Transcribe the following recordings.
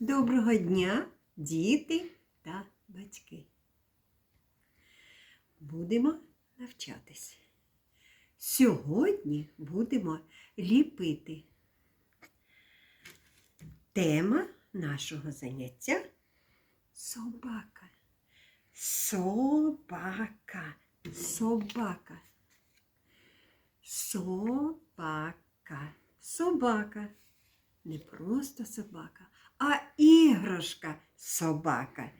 Доброго дня, діти та батьки. Будемо навчатись. Сьогодні будемо ліпити. Тема нашого заняття собака. Собака. Собака. Собака. Собака. Не просто собака, а іграшка собака.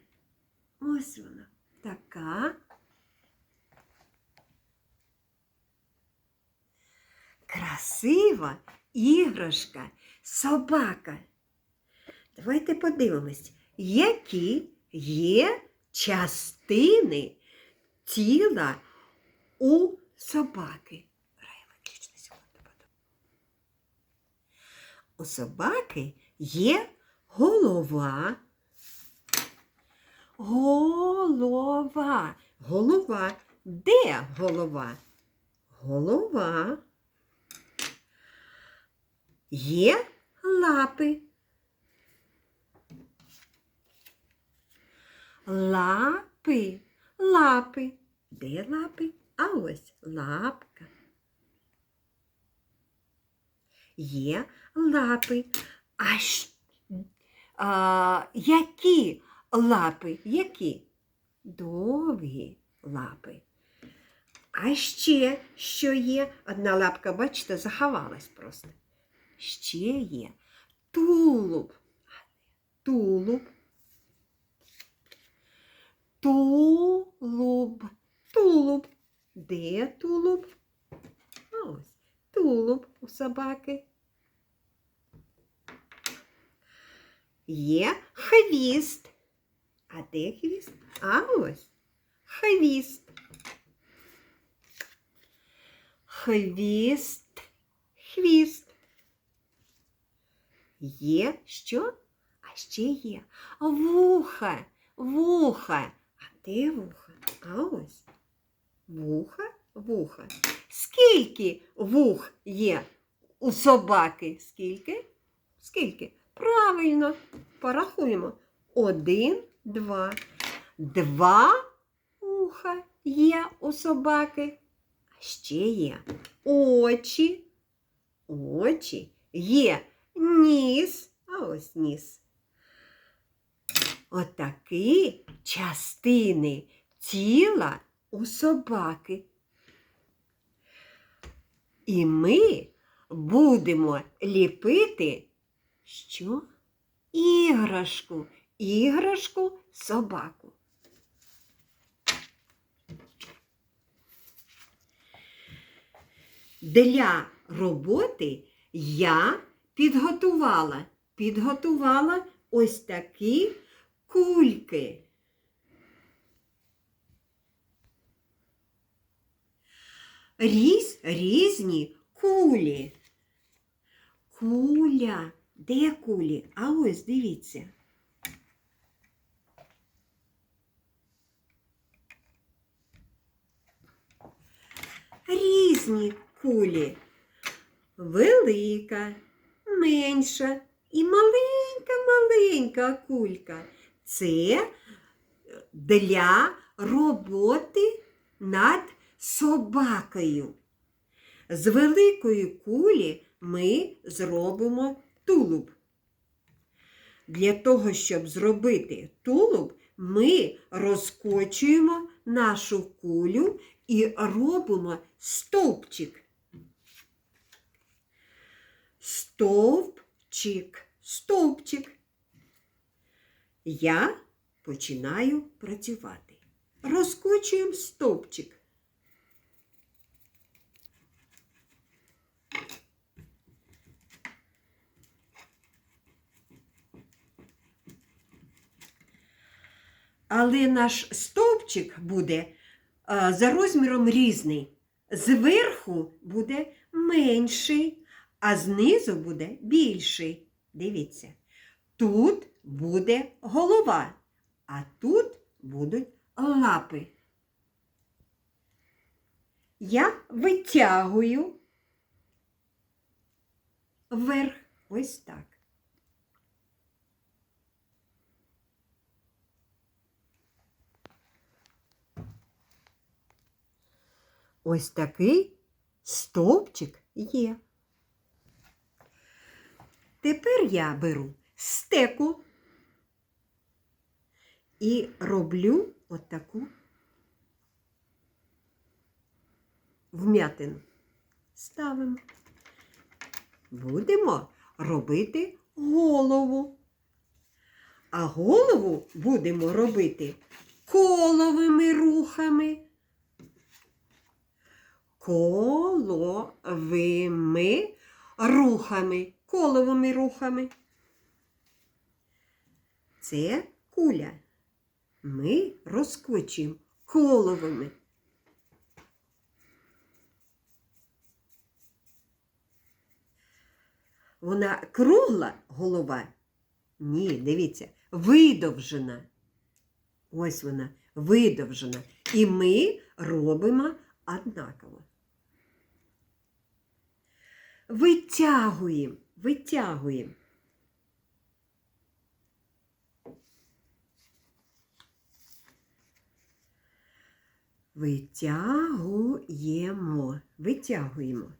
Ось вона така. Красива іграшка собака. Давайте подивимось, які є частини тіла у собаки. У собаки є голова. Голова. Голова. Де голова? Голова. Є лапи. Лапи. Лапи. Де лапи? А ось лапка. Є лапи. А, щ- а які лапи? Які? Довгі лапи. А ще що є? Одна лапка, бачите, заховалась просто. Ще є тулуб. Тулуб. Тулуб. Тулуб. Де тулуб? Ось тулуб у собаки. Є хвіст. А де хвіст? А ось хвіст. Хвіст. Хвіст. Є що? А ще є вуха. Вуха. А де вуха? А ось. Вуха, вуха. Скільки вух є у собаки? Скільки? Скільки? Правильно, порахуємо. Один, два. Два вуха є у собаки. А ще є очі. Очі є ніс. А ось ніс. Отакі частини тіла у собаки. І ми будемо ліпити що? Іграшку. Іграшку собаку. Для роботи я підготувала, підготувала ось такі кульки. Різ, різні кулі. Куля. Де є кулі? А ось дивіться. Різні кулі. Велика, менша і маленька-маленька кулька. Це для роботи над собакою. З великої кулі ми зробимо тулуб. Для того, щоб зробити тулуб, ми розкочуємо нашу кулю і робимо стовпчик. Стовпчик, стовпчик. Я починаю працювати. Розкочуємо стовпчик. Але наш стовпчик буде за розміром різний. Зверху буде менший, а знизу буде більший. Дивіться, тут буде голова, а тут будуть лапи. Я витягую вверх ось так. Ось такий стовпчик є. Тепер я беру стеку і роблю отаку вмятину. Ставимо. Будемо робити голову. А голову будемо робити коловими рухами. Коловими рухами. Коловими рухами. Це куля. Ми розкочуємо коловими. Вона кругла голова? Ні, дивіться, видовжена. Ось вона видовжена. І ми робимо однаково. Витягуємо, витягуємо. Витягуємо, витягуємо.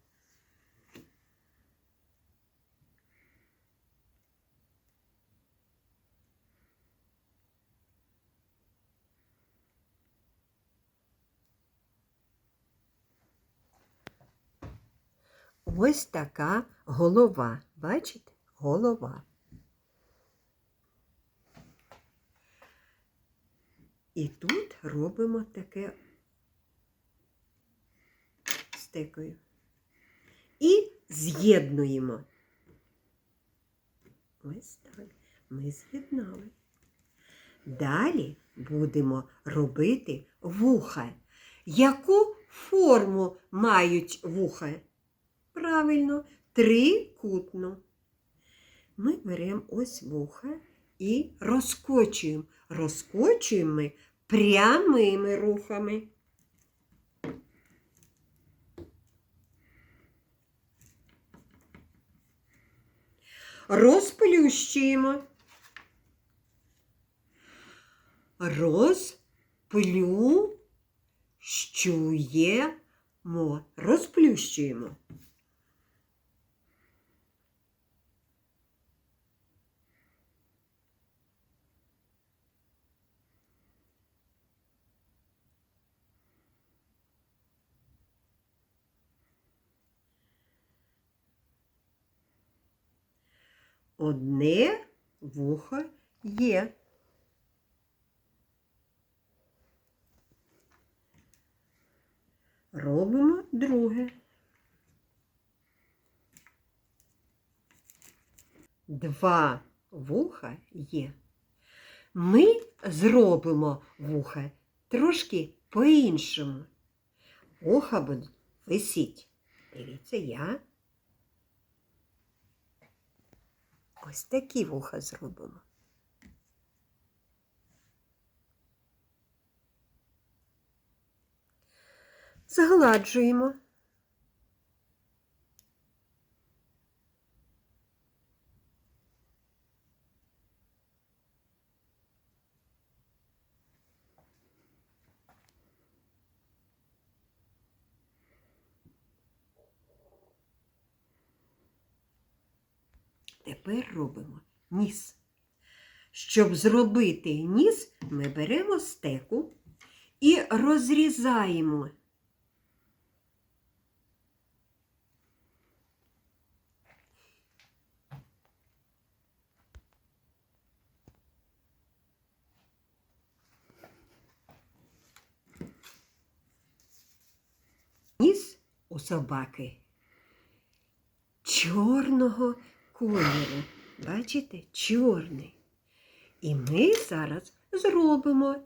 Ось така голова. Бачите? Голова. І тут робимо таке стекою. І з'єднуємо. Ось так. Ми з'єднали. Далі будемо робити вуха. Яку форму мають вуха? Правильно, трикутну. Ми беремо ось вуха і розкочуємо. Розкочуємо ми прямими рухами. Розплющуємо. Розплющуємо. Розплющуємо. Одне вухо є. Робимо друге. Два вуха є. Ми зробимо вуха трошки по-іншому. Вуха будуть висіть. Дивіться, я ось такі вуха зробимо. Загладжуємо. Тепер робимо ніс. Щоб зробити ніс, ми беремо стеку і розрізаємо. Ніс у собаки чорного кольору. Бачите, чорний. І ми зараз зробимо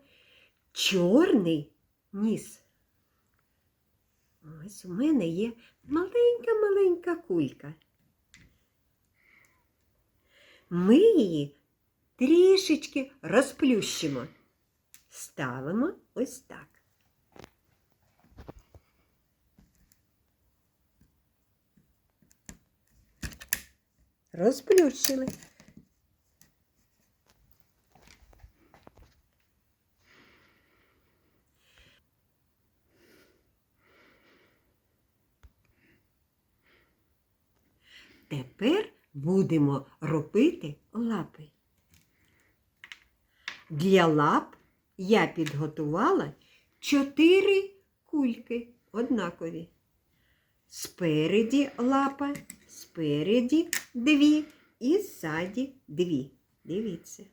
чорний ніс. Ось у мене є маленька-маленька кулька. Ми її трішечки розплющимо. Ставимо ось так. розплющили. Тепер будемо робити лапи. Для лап я підготувала чотири кульки однакові. Спереді лапа спереді дві і ззаді дві. Дивіться.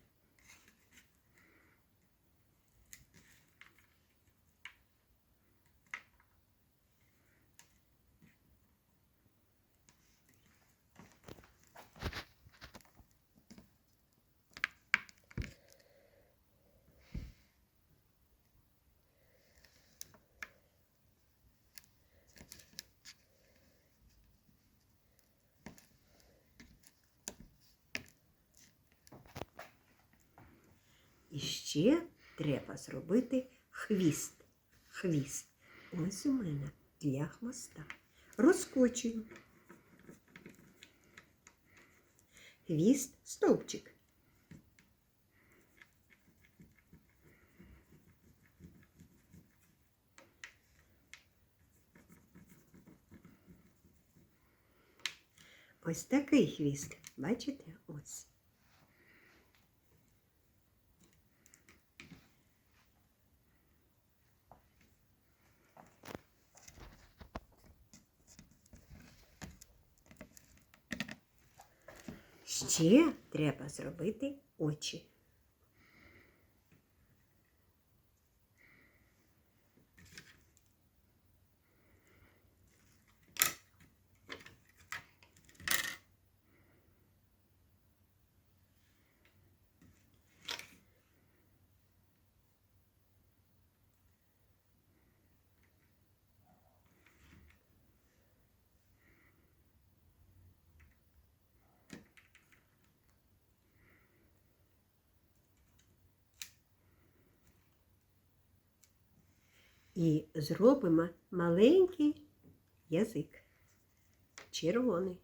І ще треба зробити хвіст. Хвіст. Ось у мене для хвоста. Розкочую. Хвіст стовпчик. Ось такий хвіст. Бачите? Ось. Ще треба зробити очі. І зробимо маленький язик. Червоний.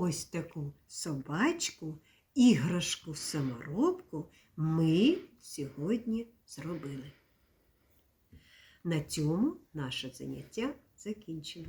Ось таку собачку, іграшку саморобку ми сьогодні зробили. На цьому наше заняття закінчено.